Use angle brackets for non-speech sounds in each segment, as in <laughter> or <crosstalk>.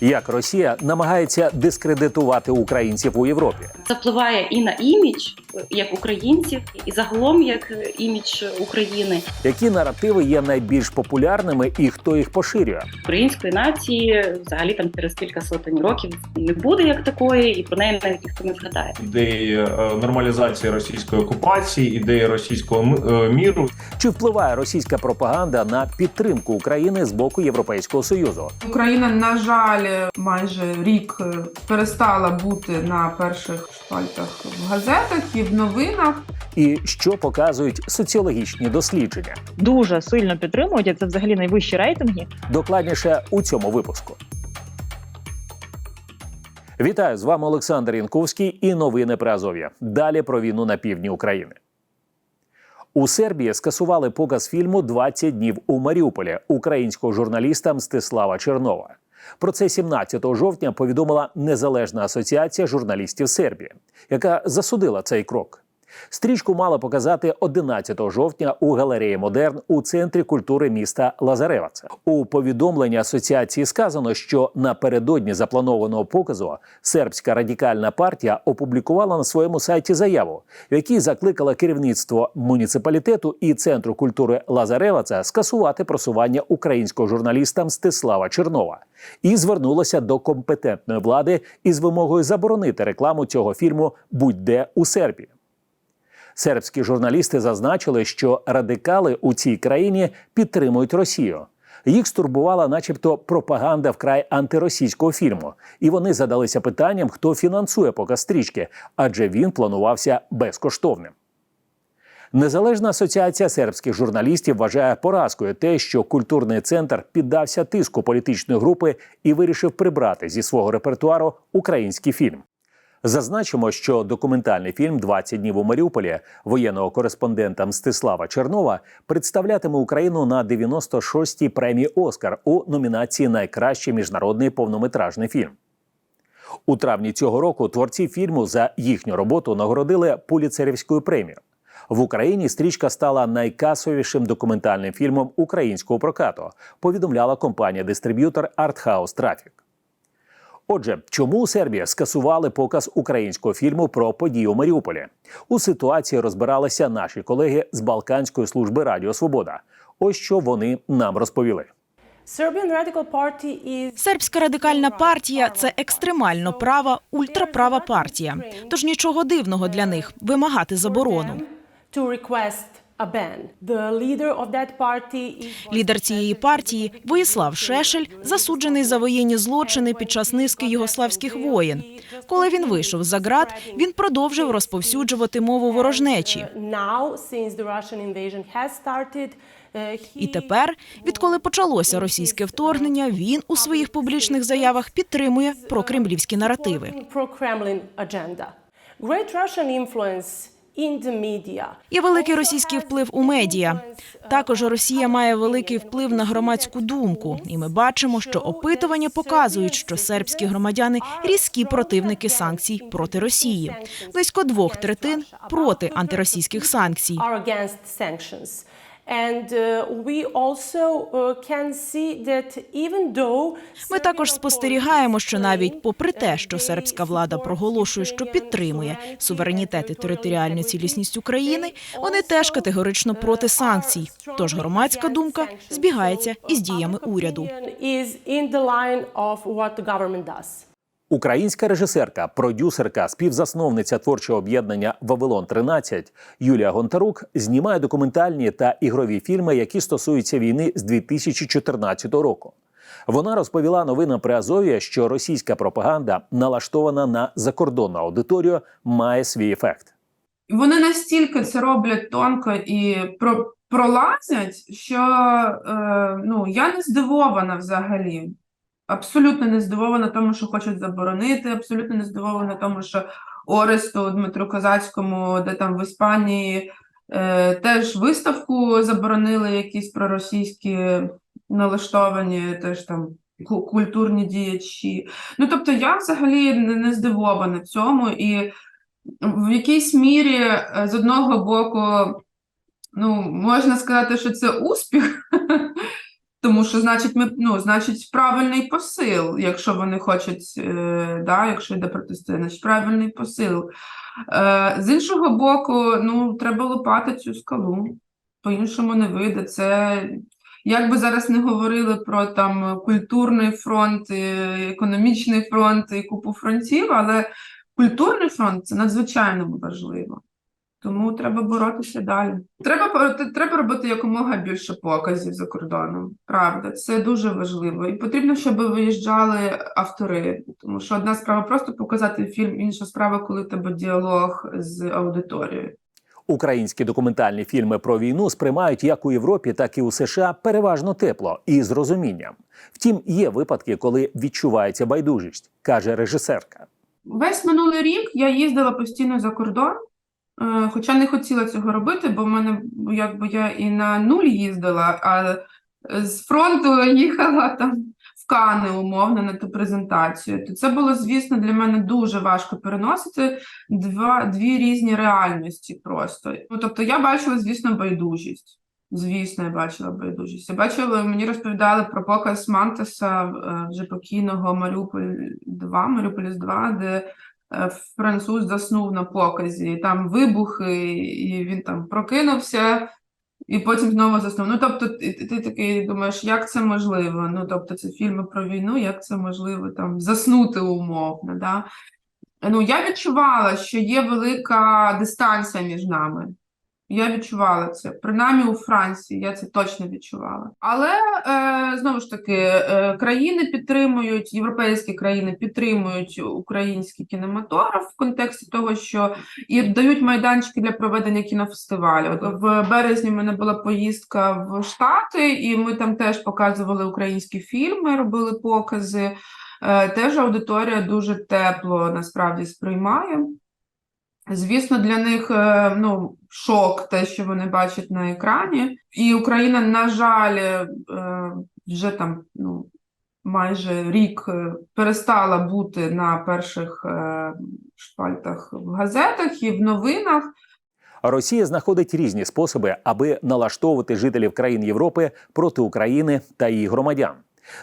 Як Росія намагається дискредитувати українців у Європі? Це впливає і на імідж як українців, і загалом як е, імідж України Які наративи є найбільш популярними і хто їх поширює? української нації. Взагалі там через кілька сотень років не буде як такої, і про неї навіть ніхто не згадає. ідеї е, нормалізації російської окупації, ідеї російського е, міру. Чи впливає російська пропаганда на підтримку України з боку Європейського союзу? Україна, на жаль, майже рік перестала бути на перших шпальтах в газетах і в новинах. І що показують соціологічні дослідження? дуже сильно підтримують. і Це взагалі найвищі рейтинги. Докладніше у цьому випуску. Вітаю з вами Олександр Янковський і новини про Азов'я. Далі про війну на півдні України. У Сербії скасували показ фільму «20 днів у Маріуполі українського журналіста Мстислава Чернова. Про це 17 жовтня повідомила Незалежна асоціація журналістів Сербії, яка засудила цей крок. Стрічку мали показати 11 жовтня у галереї Модерн у центрі культури міста Лазареваца. У повідомленні асоціації сказано, що напередодні запланованого показу сербська радикальна партія опублікувала на своєму сайті заяву, в якій закликала керівництво муніципалітету і центру культури Лазареваца скасувати просування українського журналіста Мстислава Чернова і звернулася до компетентної влади із вимогою заборонити рекламу цього фільму будь-де у Сербії. Сербські журналісти зазначили, що радикали у цій країні підтримують Росію. Їх стурбувала, начебто, пропаганда вкрай антиросійського фільму, і вони задалися питанням, хто фінансує показ стрічки, адже він планувався безкоштовним. Незалежна асоціація сербських журналістів вважає поразкою те, що культурний центр піддався тиску політичної групи і вирішив прибрати зі свого репертуару український фільм. Зазначимо, що документальний фільм «20 днів у Маріуполі воєнного кореспондента Мстислава Чернова представлятиме Україну на 96-й премії Оскар у номінації Найкращий міжнародний повнометражний фільм. У травні цього року творці фільму за їхню роботу нагородили Пуліцерівською премію. В Україні стрічка стала найкасовішим документальним фільмом українського прокату. Повідомляла компанія-дистриб'ютор Arthouse Traffic. Отже, чому Сербія скасували показ українського фільму про події у Маріуполі? У ситуації розбиралися наші колеги з Балканської служби Радіо Свобода. Ось що вони нам розповіли. Сербська радикальна партія це екстремально права, ультраправа партія. Тож нічого дивного для них вимагати заборону. Лідер цієї партії Воїслав Шешель засуджений за воєнні злочини під час низки югославських воєн. Коли він вийшов за ґрат, він продовжив розповсюджувати мову ворожнечі. uh, he І тепер, відколи почалося російське вторгнення, він у своїх публічних заявах підтримує прокремлівські наративи. Є великий російський вплив у медіа. Також Росія має великий вплив на громадську думку, і ми бачимо, що опитування показують, що сербські громадяни різкі противники санкцій проти Росії. Близько двох третин проти антиросійських санкцій. Uh, we also uh, can see that even though Ми також спостерігаємо, що навіть попри те, що сербська влада проголошує, що підтримує суверенітет і територіальну цілісність України, вони теж категорично проти санкцій. Тож громадська думка збігається із діями уряду. Українська режисерка, продюсерка, співзасновниця творчого об'єднання Вавилон 13 Юлія Гонтарук знімає документальні та ігрові фільми, які стосуються війни з 2014 року. Вона розповіла новинам при Азов'я, що російська пропаганда, налаштована на закордонну аудиторію, має свій ефект. Вони настільки це роблять тонко і про, пролазять, що е, ну, я не здивована взагалі. Абсолютно не здивована тому, що хочуть заборонити, абсолютно не здивована тому, що Оресту Дмитру Козацькому, де там в Іспанії, е, теж виставку заборонили якісь проросійські налаштовані, теж там культурні діячі. Ну, тобто, я взагалі не, здивована цьому, і в якійсь мірі, е, з одного боку, ну, можна сказати, що це успіх, <laughs> Тому що, значить, ми ну, значить, правильний посил, якщо вони хочуть, е, да, якщо йде протести, значить правильний посил. Е, з іншого боку, ну, треба лопати цю скалу. По-іншому не вийде. Це як би зараз не говорили про там культурний фронт, е, економічний фронт і купу фронтів, але культурний фронт це надзвичайно важливо. Тому треба боротися далі. Треба треба робити якомога більше показів за кордоном. Правда, це дуже важливо. І потрібно, щоб виїжджали автори. Тому що одна справа просто показати фільм, інша справа, коли тебе діалог з аудиторією. Українські документальні фільми про війну сприймають як у Європі, так і у США переважно тепло і з розумінням. Втім, є випадки, коли відчувається байдужість, каже режисерка. Весь минулий рік я їздила постійно за кордон, хоча не хотіла цього робити, бо в мене якби я і на нуль їздила, а з фронту їхала там в Кани, умовно, на ту презентацію. То це було, звісно, для мене дуже важко переносити два, дві різні реальності просто. Ну, тобто я бачила, звісно, байдужість. Звісно, я бачила байдужість. Я бачила, мені розповідали про показ Мантеса е, вже покійного Маріуполь 2, Маріуполіс 2, де е, француз заснув на показі, там вибухи, і він там прокинувся, і потім знову заснув. Ну, тобто, ти, ти такий думаєш, як це можливо? Ну, тобто, це фільми про війну, як це можливо там заснути умовно, да? Ну, я відчувала, що є велика дистанція між нами. Я відчувала це. Принаймні у Франції я це точно відчувала. Але е, знову ж таки, е, країни підтримують, європейські країни підтримують український кінематограф в контексті того, що і дають майданчики для проведення кінофестивалю. В березні в мене була поїздка в Штати, і ми там теж показували українські фільми, робили покази. Е, Теж аудиторія дуже тепло насправді сприймає. Звісно, для них е, ну, шок те, що вони бачать на екрані. І Україна, на жаль, е, вже там ну, майже рік е, перестала бути на перших шпальтах в газетах і в новинах. Росія знаходить різні способи, аби налаштовувати жителів країн Європи проти України та її громадян.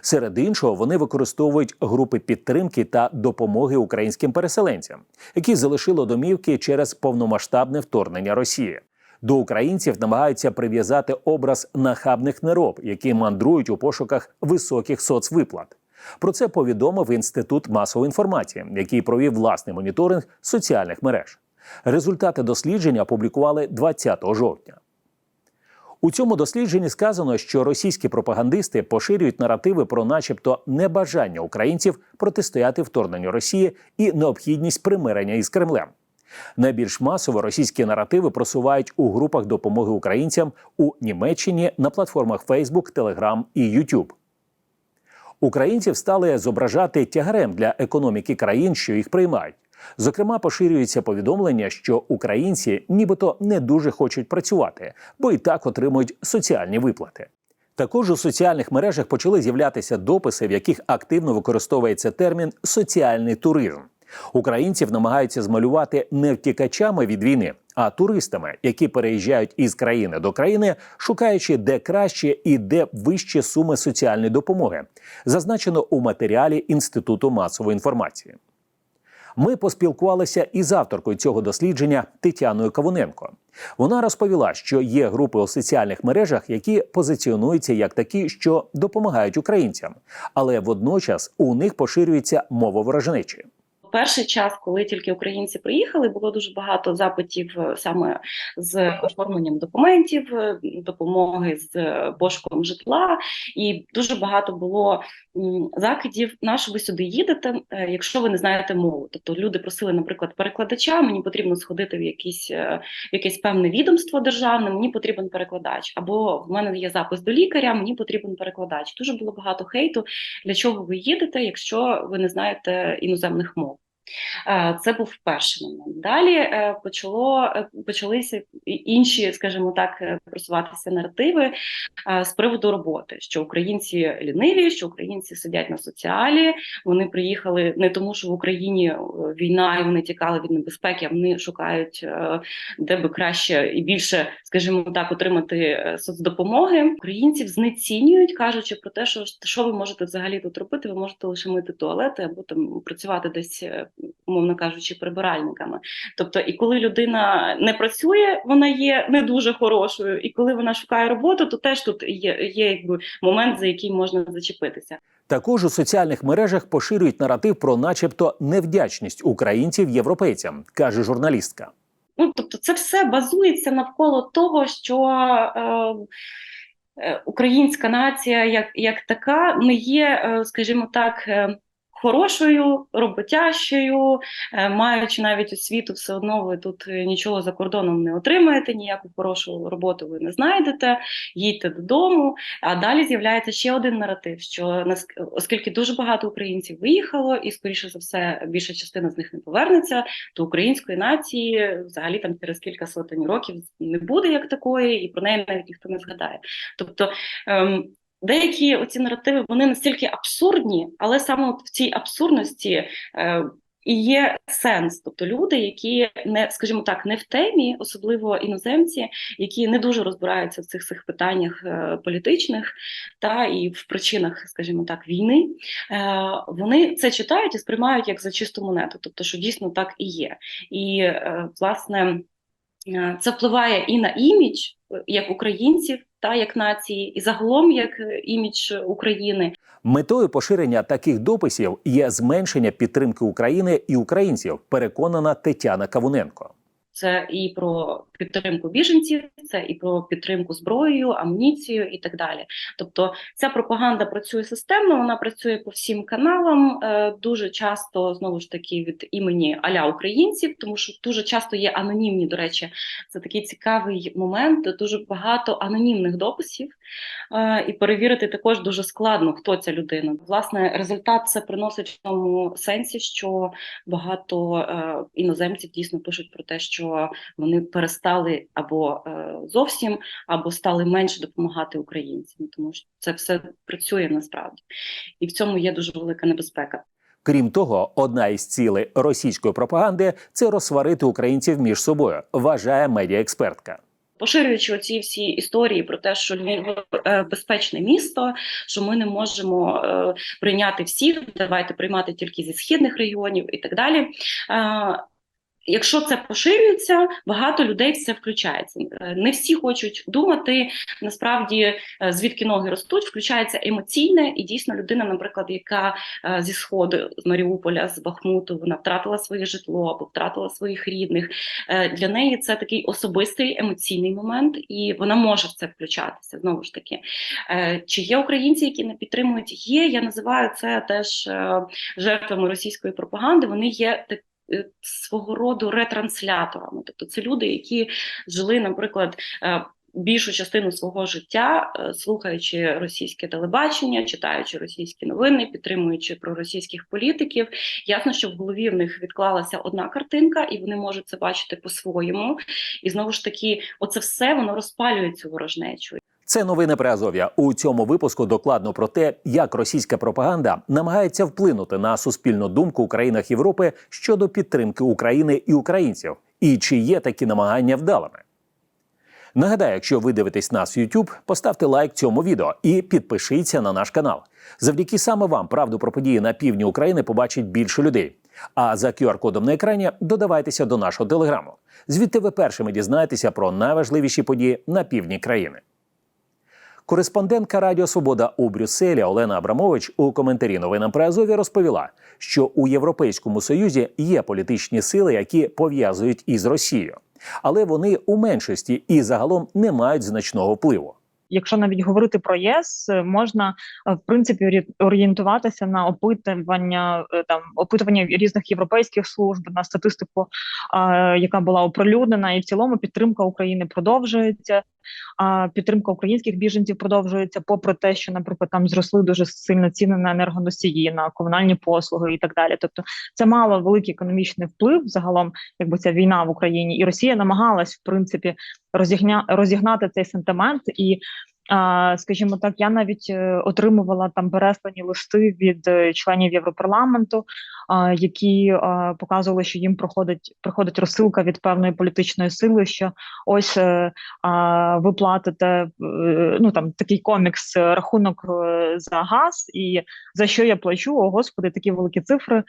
Серед іншого, вони використовують групи підтримки та допомоги українським переселенцям, які залишили домівки через повномасштабне вторгнення Росії. До українців намагаються прив'язати образ нахабних нероб, які мандрують у пошуках високих соцвиплат. Про це повідомив інститут масової інформації, який провів власний моніторинг соціальних мереж. Результати дослідження опублікували 20 жовтня. У цьому дослідженні сказано, що російські пропагандисти поширюють наративи про, начебто, небажання українців протистояти вторгненню Росії і необхідність примирення із Кремлем. Найбільш масово російські наративи просувають у групах допомоги українцям у Німеччині на платформах Facebook, Telegram і YouTube. Українців стали зображати тягарем для економіки країн, що їх приймають. Зокрема, поширюється повідомлення, що українці нібито не дуже хочуть працювати, бо і так отримують соціальні виплати. Також у соціальних мережах почали з'являтися дописи, в яких активно використовується термін соціальний туризм. Українців намагаються змалювати не втікачами від війни, а туристами, які переїжджають із країни до країни, шукаючи де краще і де вищі суми соціальної допомоги, зазначено у матеріалі Інституту масової інформації. Ми поспілкувалися із авторкою цього дослідження Тетяною Кавуненко. Вона розповіла, що є групи у соціальних мережах, які позиціонуються як такі, що допомагають українцям, але водночас у них поширюється мова ворожнечі. Перший час, коли тільки українці приїхали, було дуже багато запитів е, саме з оформленням документів, е, допомоги з е, пошуком житла, і дуже багато було закидів. На ви сюди їдете, е, якщо ви не знаєте мову? Тобто люди просили, наприклад, перекладача. Мені потрібно сходити в якісь е, якесь певне відомство державне. Мені потрібен перекладач, або в мене є запис до лікаря. Мені потрібен перекладач. Дуже було багато хейту. Для чого ви їдете, якщо ви не знаєте іноземних мов? Е, Це був перший момент. Далі е, почало е, почалися інші, скажімо так, просуватися наративи з приводу роботи, що українці ліниві, що українці сидять на соціалі. Вони приїхали не тому, що в Україні війна і вони тікали від небезпеки, а вони шукають де би краще і більше, скажімо так, отримати соцдопомоги. Українців знецінюють, кажучи про те, що що ви можете взагалі тут робити. Ви можете лише мити туалети або там працювати десь, умовно кажучи, прибиральниками. Тобто, і коли людина не працює, вона є не дуже хорошою. І коли вона шукає роботу, то теж тут є, є якби момент, за який можна зачепитися. Також у соціальних мережах поширюють наратив про, начебто, невдячність українців європейцям, каже журналістка. Ну, тобто, це все базується навколо того, що е, е, українська нація як, як така не є, е, скажімо так, е, хорошою, роботящою, е, маючи навіть освіту, все одно ви тут е, нічого за кордоном не отримаєте, ніяку хорошу роботу ви не знайдете, їдьте додому. А далі з'являється ще один наратив: що оскільки дуже багато українців виїхало, і скоріше за все більша частина з них не повернеться, то української нації взагалі там через кілька сотень років не буде як такої, і про неї навіть ніхто не згадає. Тобто ем, деякі оці наративи вони настільки абсурдні, але саме от в цій абсурдності. Е, і є сенс, тобто люди, які не, скажімо так, не в темі, особливо іноземці, які не дуже розбираються в цих цих питаннях е, політичних та і в причинах, скажімо так, війни, е, вони це читають і сприймають як за чисту монету, тобто, що дійсно так і є. І е, власне е, це впливає і на імідж е, як українців, та як нації, і загалом як е, імідж України. Метою поширення таких дописів є зменшення підтримки України і українців, переконана Тетяна Кавуненко. Це і про підтримку біженців, це і про підтримку зброєю, амуніцією і так далі. Тобто ця пропаганда працює системно, вона працює по всім каналам. е, Дуже часто знову ж таки від імені аля українців, тому що дуже часто є анонімні. До речі, це такий цікавий момент. Дуже багато анонімних дописів, і перевірити також дуже складно, хто ця людина. Власне, результат це приносить в тому сенсі, що багато е, іноземців дійсно пишуть про те, що вони перестали або е, зовсім, або стали менше допомагати українцям, тому що це все працює насправді, і в цьому є дуже велика небезпека. Крім того, одна із цілей російської пропаганди це розсварити українців між собою, вважає медіаекспертка. Поширюючи оці всі історії про те, що Львів е, безпечне місто, що ми не можемо е, прийняти всіх, давайте приймати тільки зі східних регіонів і так далі. Якщо це поширюється, багато людей в це включається. Е, Не всі хочуть думати насправді е, звідки ноги ростуть. Включається емоційне, і дійсно людина, наприклад, яка е, зі сходу з Маріуполя, з Бахмуту, вона втратила своє житло або втратила своїх рідних. Для неї це такий особистий емоційний момент, і вона може в це включатися знову ж таки. Чи є українці, які не підтримують? Є. Я називаю це теж жертвами російської пропаганди. Вони є Свого роду ретрансляторами, тобто це люди, які жили, наприклад, е, більшу частину свого життя, е, слухаючи російське телебачення, читаючи російські новини, підтримуючи проросійських політиків. Ясно, що в голові в них відклалася одна картинка, і вони можуть це бачити по-своєму. І знову ж таки, оце все воно розпалює цю ворожнечу. Це новини Приазов'я. У цьому випуску докладно про те, як російська пропаганда намагається вплинути на суспільну думку у країнах Європи щодо підтримки України і українців, і чи є такі намагання вдалими. Нагадаю, якщо ви дивитесь нас в YouTube, поставте лайк цьому відео і підпишіться на наш канал. Завдяки саме вам правду про події на півдні України побачить більше людей. А за QR-кодом на екрані додавайтеся до нашого телеграму. Звідти ви першими дізнаєтеся про найважливіші події на півдні країни. Кореспондентка Радіо Свобода у Брюсселі Олена Абрамович у коментарі новинам при Азові розповіла, що у Європейському Союзі є політичні сили, які пов'язують із Росією, але вони у меншості і загалом не мають значного впливу. Якщо навіть говорити про ЄС, можна е, в принципі орі- орієнтуватися на опитування е, там опитування різних європейських служб на статистику, яка була оприлюднена, і в цілому підтримка України продовжується. А підтримка українських біженців продовжується, попри те, що, наприклад, там зросли дуже сильно ціни на енергоносії, на комунальні послуги і так далі. Тобто, це мало великий економічний вплив загалом, якби ця війна в Україні, і Росія намагалась в принципі розігня розігнати цей сентимент і. Скажімо так, я навіть е, отримувала там переслані листи від е, членів Європарламенту, які показували, що їм проходить проходить розсилка від певної політичної сили, що ось е, ви платите ну там такий комікс рахунок за газ, і за що я плачу? О, господи, такі великі цифри.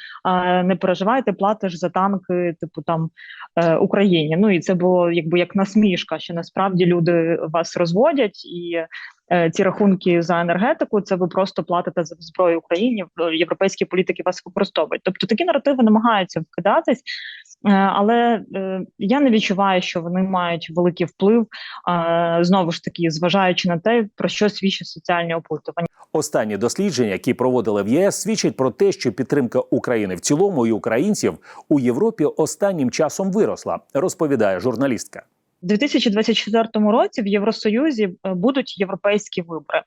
Не переживайте, платиш за танки, типу там Україні. Ну і це було якби як насмішка, що насправді люди вас розводять і. Е, Ці рахунки за енергетику, це ви просто платите за зброю Україні. в- Європейські політики вас використовують. Тобто такі наративи намагаються вкидатись, е, але е, я не відчуваю, що вони мають великий вплив. е, Знову ж таки, зважаючи на те, про що свідчать соціальні опитування. Останні дослідження, які проводили в ЄС, свідчать про те, що підтримка України в цілому і українців у Європі останнім часом виросла, розповідає журналістка. У 2024 році в Євросоюзі е, будуть європейські вибори.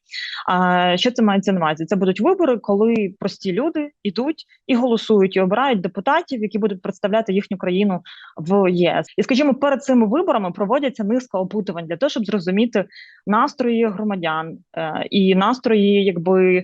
А що це мається на увазі? Це будуть вибори, коли прості люди йдуть і голосують і обирають депутатів, які будуть представляти їхню країну в ЄС. І скажімо, перед цими виборами проводяться низка опитувань для того, щоб зрозуміти настрої громадян е, і настрої, якби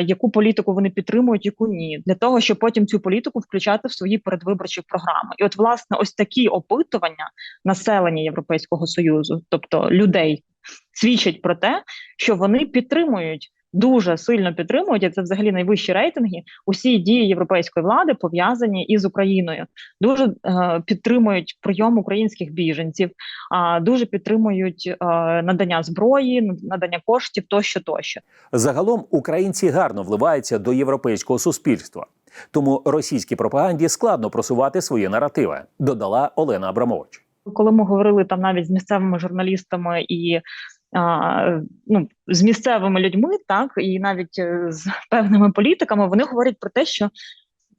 яку політику вони підтримують, яку ні, для того, щоб потім цю політику включати в свої передвиборчі програми. І от власне ось такі опитування населення Європейського союзу, тобто людей, свідчать про те, що вони підтримують. Дуже сильно підтримують, і це взагалі найвищі рейтинги. Усі дії європейської влади пов'язані із Україною. Дуже е, підтримують прийом українських біженців, а дуже підтримують е, надання зброї, надання коштів тощо, тощо. Загалом українці гарно вливаються до європейського суспільства, тому російській пропаганді складно просувати свої наративи, додала Олена Абрамович. Коли ми говорили там навіть з місцевими журналістами і а, ну, з місцевими людьми, так і навіть е, з певними політиками, вони говорять про те, що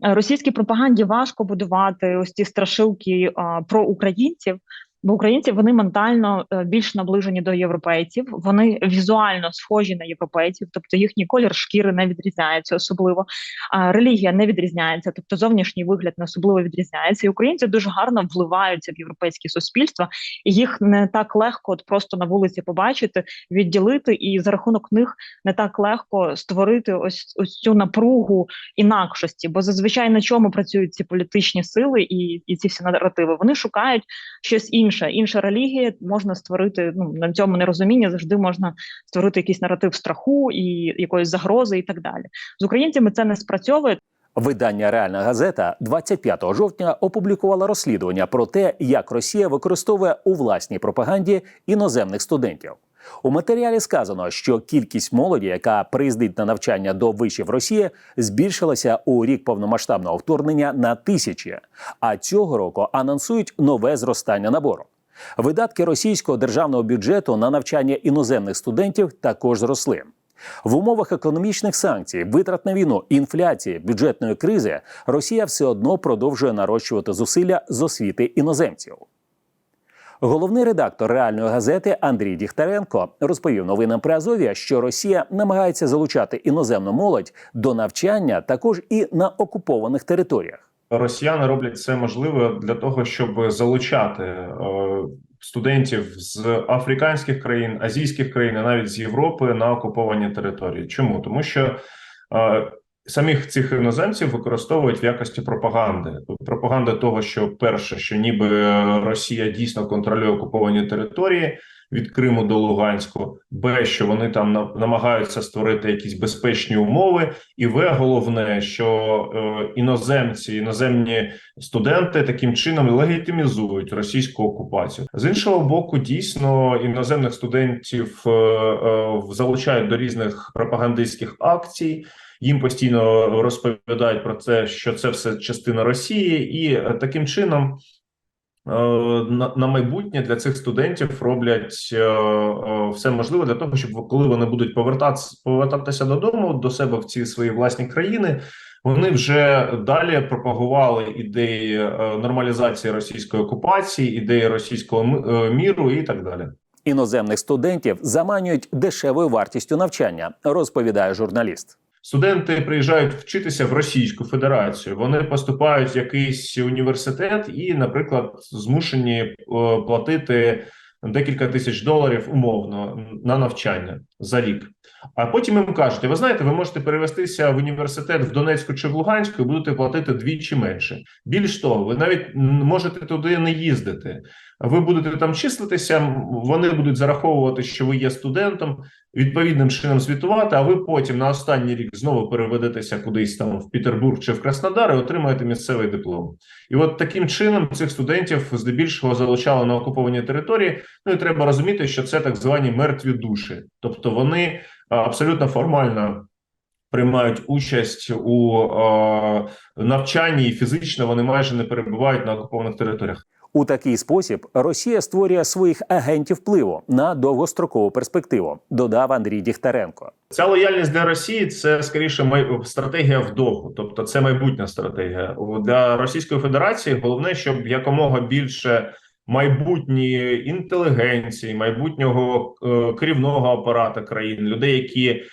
російській пропаганді важко будувати ось ці страшилки а, про українців. Бо українці вони ментально е, більш наближені до європейців, вони візуально схожі на європейців, тобто їхній колір шкіри не відрізняється особливо, а релігія не відрізняється, тобто зовнішній вигляд не особливо відрізняється. І українці дуже гарно вливаються в європейське суспільство, і їх не так легко от просто на вулиці побачити, відділити, і за рахунок них не так легко створити ось ось цю напругу інакшості. Бо зазвичай на чому працюють ці політичні сили і, і ці всі наративи. Вони шукають щось інше. Інша інша релігія можна створити ну на цьому нерозумінні завжди можна створити якийсь наратив страху і якоїсь загрози, і так далі. З українцями це не спрацьовує. Видання Реальна газета 25 жовтня опублікувало розслідування про те, як Росія використовує у власній пропаганді іноземних студентів. У матеріалі сказано, що кількість молоді, яка приїздить на навчання до вишів Росії, збільшилася у рік повномасштабного вторгнення на тисячі. А цього року анонсують нове зростання набору. Видатки російського державного бюджету на навчання іноземних студентів також зросли. В умовах економічних санкцій, витрат на війну, інфляції, бюджетної кризи Росія все одно продовжує нарощувати зусилля з освіти іноземців. Головний редактор реальної газети Андрій Діхтаренко розповів новинам при Азові, що Росія намагається залучати іноземну молодь до навчання також і на окупованих територіях. Росіяни роблять все можливе для того, щоб залучати е, студентів з африканських країн, азійських країн, а навіть з Європи на окуповані території. Чому тому, що е, самих цих іноземців використовують в якості пропаганди. Пропаганда того, що перше, що ніби Росія дійсно контролює окуповані території від Криму до Луганську, б, що вони там на- намагаються створити якісь безпечні умови, і в головне, що е, іноземці, іноземні студенти таким чином легітимізують російську окупацію. З іншого боку, дійсно іноземних студентів е, е, залучають до різних пропагандистських акцій. Їм постійно розповідають про це, що це все частина Росії, і таким чином на, на майбутнє для цих студентів роблять е, е, все можливе для того, щоб коли вони будуть повертатися повертатися додому до себе в ці свої власні країни. Вони вже далі пропагували ідеї е, нормалізації російської окупації, ідеї російського е, міру і так далі. Іноземних студентів заманюють дешевою вартістю навчання, розповідає журналіст. Студенти приїжджають вчитися в Російську Федерацію. Вони поступають в якийсь університет і, наприклад, змушені е, платити декілька тисяч доларів умовно на навчання за рік. А потім їм кажуть: ви знаєте, ви можете перевестися в університет в Донецьку чи в Луганську і будете платити двічі менше. Більш того, ви навіть можете туди не їздити. Ви будете там числитися, вони будуть зараховувати, що ви є студентом, відповідним чином звітувати, а ви потім на останній рік знову переведетеся кудись там в Петербург чи в Краснодар і отримаєте місцевий диплом. І от таким чином цих студентів здебільшого залучали на окуповані території. Ну і треба розуміти, що це так звані мертві душі, тобто вони абсолютно формально. Приймають участь у е, навчанні і фізично вони майже не перебувають на окупованих територіях. У такий спосіб Росія створює своїх агентів впливу на довгострокову перспективу, додав Андрій Діхтаренко. Ця лояльність для Росії це скоріше май... стратегія вдовгу, тобто це майбутня стратегія для Російської Федерації. Головне, щоб якомога більше майбутньої інтелігенції, майбутнього е, керівного апарату країн, людей, які е,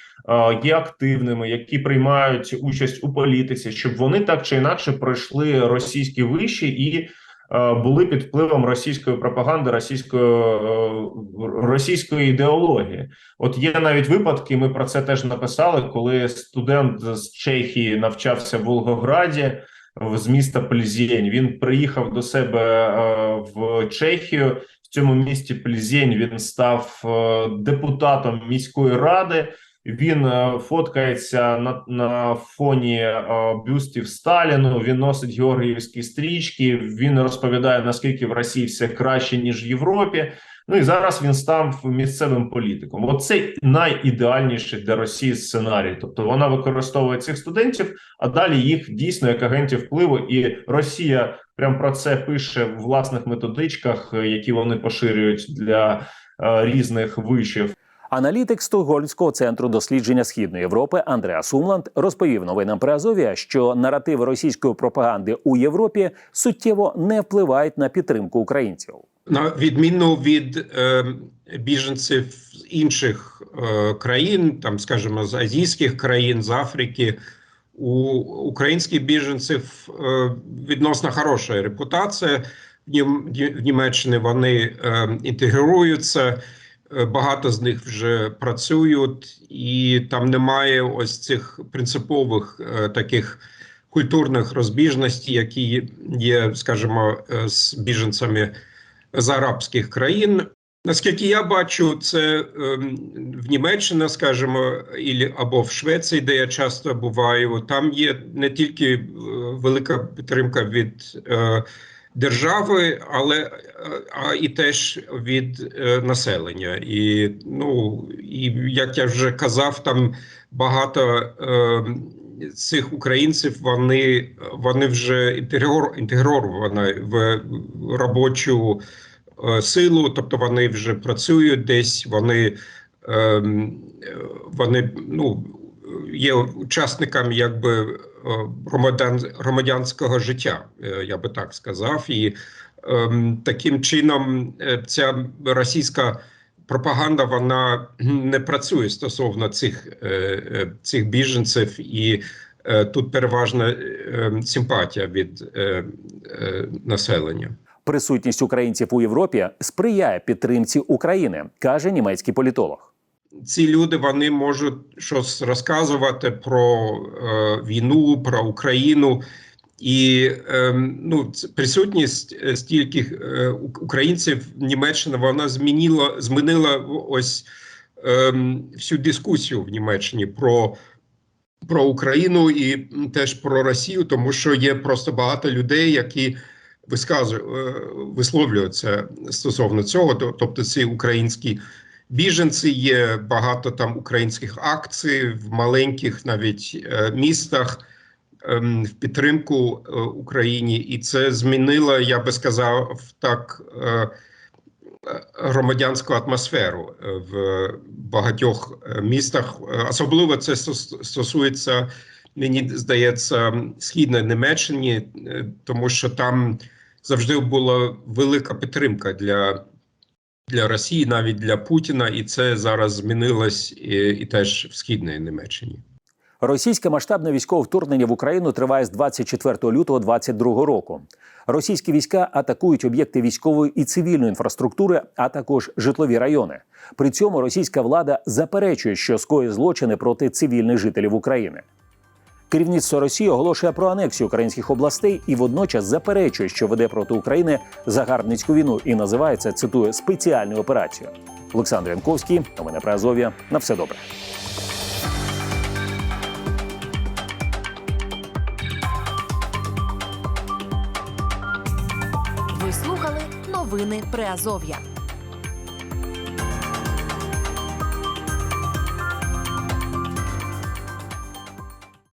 є активними, які приймають участь у політиці, щоб вони так чи інакше пройшли російські виші і е, були під впливом російської пропаганди, російської е, російської ідеології. От є навіть випадки. Ми про це теж написали, коли студент з Чехії навчався в Волгограді з міста Плізєнь. Він приїхав до себе е, в Чехію. В цьому місті Плізєнь він став е, депутатом міської ради. Він е, фоткається на, на фоні е, бюстів Сталіну. Він носить георгіївські стрічки. Він розповідає наскільки в Росії все краще ніж в Європі. Ну і зараз він став місцевим політиком. Оце найідеальніший для Росії сценарій. Тобто вона використовує цих студентів, а далі їх дійсно як агентів впливу. І Росія прям про це пише в власних методичках, е, які вони поширюють для е, різних вишів. Аналітик Стокгольмського центру дослідження східної Європи Андреа Сумланд розповів новинам при Азові, що наративи російської пропаганди у Європі суттєво не впливають на підтримку українців. На відміну від е, біженців з інших е, країн, там, скажімо, з азійських країн, з Африки, у українських біженців е, відносно хороша репутація. В, Нім, Німеччині вони е, інтегруються, багато з них вже працюють, і там немає ось цих принципових е, таких культурних розбіжностей, які є, скажімо, е, з біженцями з арабських країн. Наскільки я бачу, це ем, в Німеччині, скажімо, або в Швеції, де я часто буваю, там є не тільки е, велика підтримка від е, держави, але е, а і теж від е, населення. І ну і як я вже казав, там багато ем, цих українців вони, вони вже інтегровані в робочу е, силу, тобто вони вже працюють десь, вони, ем, е, вони ну, є учасниками якби е, громадян, громадянського життя, е, я би так сказав. І ем, таким чином е, ця російська пропаганда вона не працює стосовно цих, цих біженців, і тут переважна симпатія від населення. Присутність українців у Європі сприяє підтримці України, каже німецький політолог. Ці люди вони можуть щось розказувати про е, війну, про Україну. І е, ну, присутність стільки е, українців в Німеччині вона змінила, змінила ось е, всю дискусію в Німеччині про, про Україну і теж про Росію, тому що є просто багато людей, які висказують, е, висловлюються стосовно цього, то- тобто ці українські біженці, є багато там українських акцій в маленьких навіть е, містах ем, в підтримку е, Україні, і це змінило, я би сказав, так е, громадянську атмосферу в багатьох містах. Особливо це стос- стосується, мені здається, східної Німеччини, е, тому що там завжди була велика підтримка для для Росії, навіть для Путіна, і це зараз змінилось і, і теж в східній Німеччині. Російське масштабне військове вторгнення в Україну триває з 24 лютого 2022 року. Російські війська атакують об'єкти військової і цивільної інфраструктури, а також житлові райони. При цьому російська влада заперечує, що скоїть злочини проти цивільних жителів України. Керівництво Росії оголошує про анексію українських областей і водночас заперечує, що веде проти України загарбницьку війну і називає це, цитую спеціальною операцією. Олександр Янковський, новини про Азов'я. На все добре. Ви слухали новини Приазов'я.